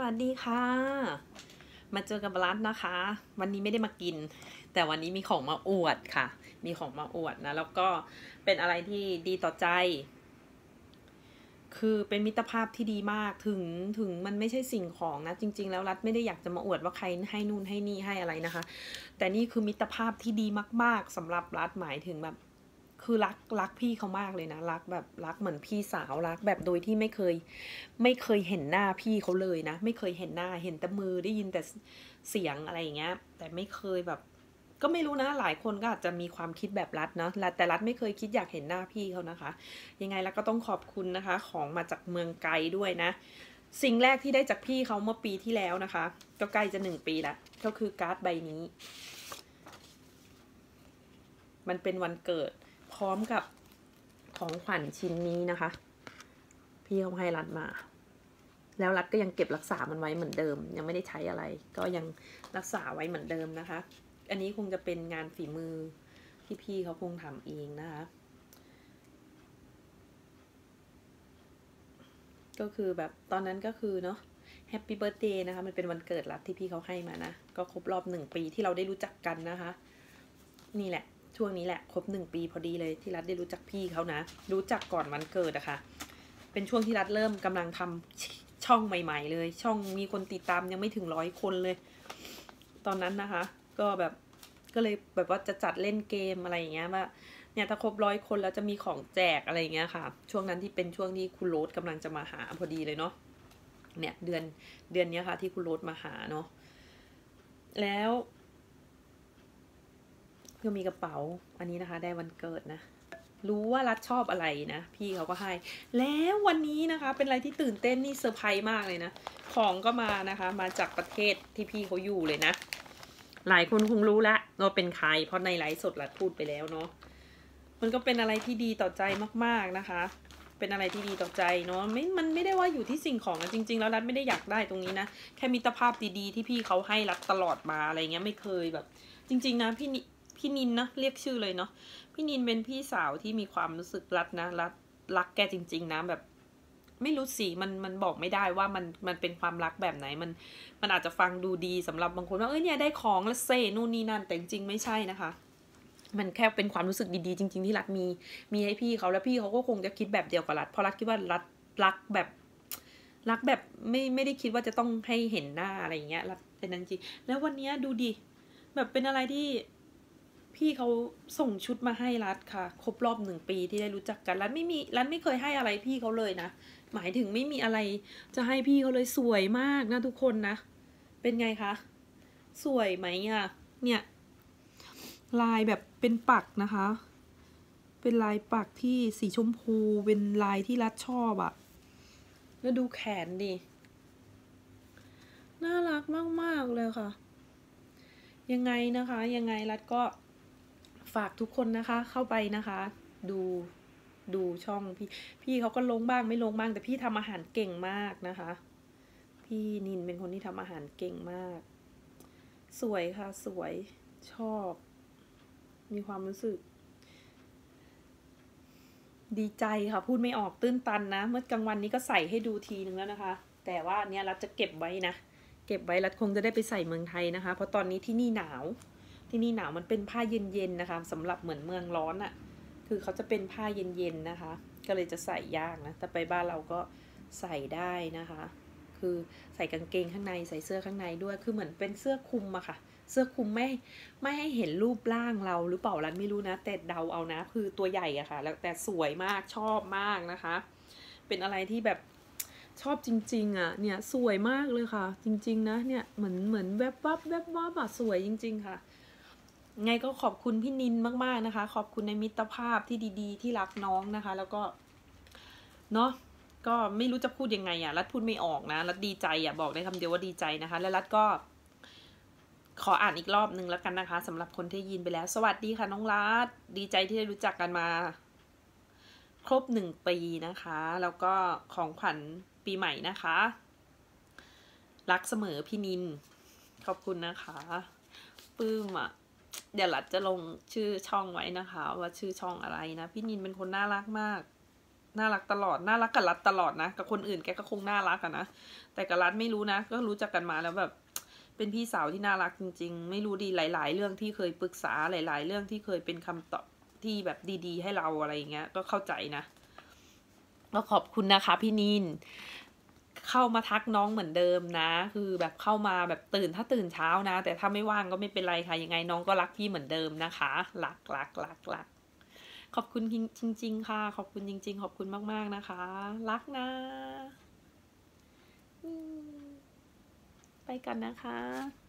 วัสดีค่ะ มาเจอกับรัฐนะคะ วันนี้ไม่ได้มากิน แต่วันนี้มีของมาอวดค่ะ มีของมาอวดนะ แล้วก็เป็นอะไรที่ดีต่อใจ คือเป็นมิตรภาพที่ดีมากถึงถึงมันไม่ใช่สิ่งของนะ จริง ๆ แล้วรัฐไม่ได้อยากจะมาอวดว่าใครให้นู่นให้นี่ให้อะไรนะคะ แต่นี่คือมิตรภาพที่ดีมาก ๆสำหรับรัฐหมายถึงแบบ คือรักรักพี่เขามากเลยนะ รักแบบรักเหมือนพี่สาวรักแบบโดยที่ไม่เคย ไม่เคยเห็นหน้าพี่เขาเลยนะ ไม่เคยเห็นหน้าเห็นแต่มือได้ยินแต่เสียงอะไรอย่างเงี้ย แต่ไม่เคยแบบ ก็ไม่รู้นะ หลายคนก็อาจจะมีความคิดแบบรัฐเนาะแต่รัฐไม่เคยคิดอยากเห็นหน้าพี่เขานะคะ ยังไงแล้วก็ต้องขอบคุณนะคะ ของมาจากเมืองไกลด้วยนะ สิ่งแรกที่ได้จากพี่เขาเมื่อปีที่แล้วนะคะ ก็ใกล้จะหนึ่งปีล้วก็คือการ์ดใบนี้ มันเป็นวันเกิด พร้อมกับของขวัญชิ้นนี้นะคะ พี่เขาให้รัดมา แล้วรัดก็ยังเก็บรักษามันไว้เหมือนเดิม ยังไม่ได้ใช้อะไร ก็ยังรักษาไว้เหมือนเดิมนะคะ อันนี้คงจะเป็นงานฝีมือที่พี่เขาคงทำเองนะคะ ก็คือแบบตอนนั้นก็คือเนาะแฮปปี้เบิร์ดเดย์นะคะ มันเป็นวันเกิดรัดที่พี่เขาให้มานะ ก็ครบรอบหนึ่งปีที่เราได้รู้จักกันนะคะ นี่แหละ ช่วงนี้แหละครบหนึ่งปีพอดีเลยที่รัฐได้รู้จักพี่เขานะ รู้จักก่อนวันเกิดอะคะ่ะ เป็นช่วงที่รัฐเริ่มกำลังทำช่องใหม่ ๆ เลย ช่องมีคนติดตามยังไม่ถึงร้อยคนเลย ตอนนั้นนะคะ ก็แบบก็เลยแบบว่าจะจัดเล่นเกมอะไรอย่างเงี้ยว่าเนี่ยถ้าครบร้อยคนแล้วจะมีของแจกอะไรอย่างเงี้ยค่ะ ช่วงนั้นที่เป็นช่วงที่คุณโรสกำลังจะมาหาพอดีเลยเนาะเนี่ยเดือนเดือนนี้ค่ะ ที่คุณโรสมาหาเนาะแล้ว ก็มีกระเป๋าอันนี้นะคะ ได้วันเกิดนะ รู้ว่ารัฐชอบอะไรนะ พี่เขาก็ให้ แล้ววันนี้นะคะ เป็นอะไรที่ตื่นเต้นนี่เซอร์ไพรส์มากเลยนะ ของก็มานะคะ มาจากประเทศที่พี่เขาอยู่เลยนะ หลายคนคงรู้แล้วว่าเป็นใคร เพราะในไลฟ์สดรัฐพูดไปแล้วเนาะมันก็เป็นอะไรที่ดีต่อใจมากๆนะคะ เป็นอะไรที่ดีต่อใจเนาะไม่มันไม่ได้ว่าอยู่ที่สิ่งของนะจริง ๆ แล้วรัฐไม่ได้อยากได้ตรงนี้นะ แค่มิตรภาพดีๆ ที่พี่เขาให้รัฐตลอดมาอะไรเงี้ยไม่เคยแบบ จริง ๆ นะพี่ พี่นินนะเรียกชื่อเลยเนาะพี่นินเป็นพี่สาวที่มีความรู้สึกรักนะรักรักแกจริง ๆ นะแบบ ไม่รู้สิมันมันบอกไม่ได้ว่ามันมันเป็นความรักแบบไหนมัน มันอาจจะฟังดูดีสำหรับบางคนว่าเอ้ยเนี่ยได้ของแล้วเซนู่นนี่นั่นแต่จริงๆไม่ใช่นะคะ มันแค่เป็นความรู้สึกดีๆจริง ๆ ที่รัฐมีมีให้พี่เขาแล้วพี่เขาก็คงจะคิดแบบเดียวกับรัฐเพราะรัฐคิดว่ารัฐรักแบบรักแบบไม่ไม่ได้คิดว่าจะต้องให้เห็นหน้าอะไรอย่างเงี้ยรัฐเป็นนั้นจริงแล้ววันนี้ดูดิแบบเป็นอะไรที่ พี่เขาส่งชุดมาให้รัฐค่ะ ครบรอบหนึ่งปีที่ได้รู้จักกันรัฐไม่มีรัฐไม่เคยให้อะไรพี่เขาเลยนะ หมายถึงไม่มีอะไรจะให้พี่เขาเลยสวยมากนะทุกคนนะ เป็นไงคะ สวยไหมอะเนี่ย ลายแบบเป็นปักนะคะ เป็นลายปักที่สีชมพูเป็นลายที่รัฐชอบอะ่ะแล้วดูแขนดิน่ารักมาก ๆ เลยค่ะ ยังไงนะคะ ยังไงรัฐก็ ฝากทุกคนนะคะ เข้าไปนะคะ ดูดูช่องพี่ พี่เขาก็ลงบ้างไม่ลงบ้าง แต่พี่ทำอาหารเก่งมากนะคะ พี่นินเป็นคนที่ทำอาหารเก่งมาก สวยค่ะ สวยชอบ มีความรู้สึก ดีใจค่ะ พูดไม่ออกตื้นตันนะ เมื่อกลางวันนี้ก็ใส่ให้ดูทีนึงแล้วนะคะ แต่ว่าเนี้ยรัฐจะเก็บไว้นะ เก็บไว้รัฐคงจะได้ไปใส่เมืองไทยนะคะ เพราะตอนนี้ที่นี่หนาว ที่นี่หนาวมันเป็นผ้าเย็นๆนะคะสำหรับเหมือนเมืองร้อนอะ่ะคือเขาจะเป็นผ้าเย็นๆนะคะ ก็เลยจะใส่ยากนะแต่ไปบ้านเราก็ใส่ได้นะคะ คือใส่กางเกงข้างในใส่เสื้อข้างในด้วยคือเหมือนเป็นเสื้อคลุมอะค่ะ เสื้อคลุมไม่ไม่ให้เห็นรูปร่างเราหรือเปล่ารันไม่รู้นะแต่เดาเอานะ คือตัวใหญ่อะค่ะ แล้วแต่สวยมากชอบมากนะคะ เป็นอะไรที่แบบชอบจริง ๆอะเนี่ยสวยมากเลยค่ะ จริง ๆ นะเนี่ยเหมือนเหมือนแวบวับแวบวับอะสวยจริง ๆ ค่ะ ไงก็ขอบคุณพี่นินมาก ๆนะคะ ขอบคุณในมิตรภาพที่ดี ๆ ที่รักน้องนะคะ แล้วก็เนาะก็ไม่รู้จะพูดยังไงอะ่ะ รัดพูดไม่ออกนะ รัดดีใจอะ่ะบอกได้คำเดียวว่าดีใจนะคะ และรัดก็ ขออ่านอีกรอบหนึ่งแล้วกันนะคะสำหรับคนที่ยินไปแล้ว สวัสดีค่ะน้องรัดดีใจที่ได้รู้จักกันมา ครบหนึ่งปีนะคะ แล้วก็ของขวัญปีใหม่นะคะ รักเสมอพี่นิน ขอบคุณนะคะ ปื้มอะ เดี๋ยวหลัดจะลงชื่อช่องไว้นะคะ ว่าชื่อช่องอะไรนะ พี่นินเป็นคนน่ารักมาก น่ารักตลอด น่ารักกับรัฐตลอดนะ กับคนอื่นแกก็คงน่ารักอะนะ แต่กับรัฐไม่รู้นะ ก็รู้จักกันมาแล้วแบบ เป็นพี่สาวที่น่ารักจริง ๆ ไม่รู้ดีหลาย ๆ เรื่องที่เคยปรึกษาหลาย ๆ เรื่องที่เคยเป็นคำตอบที่แบบดี ๆ ให้เราอะไรอย่างเงี้ย ก็เข้าใจนะก็ขอบคุณนะคะพี่นิน เข้ามาทักน้องเหมือนเดิมนะ คือแบบเข้ามาแบบตื่นถ้าตื่นเช้านะ แต่ถ้าไม่ว่างก็ไม่เป็นไรค่ะยังไงน้องก็รักพี่เหมือนเดิมนะคะรักรักรักรักขอบคุณจริง ๆ ค่ะ ขอบคุณจริง ๆ ขอบคุณมาก ๆนะคะ รักนะไปกันนะคะ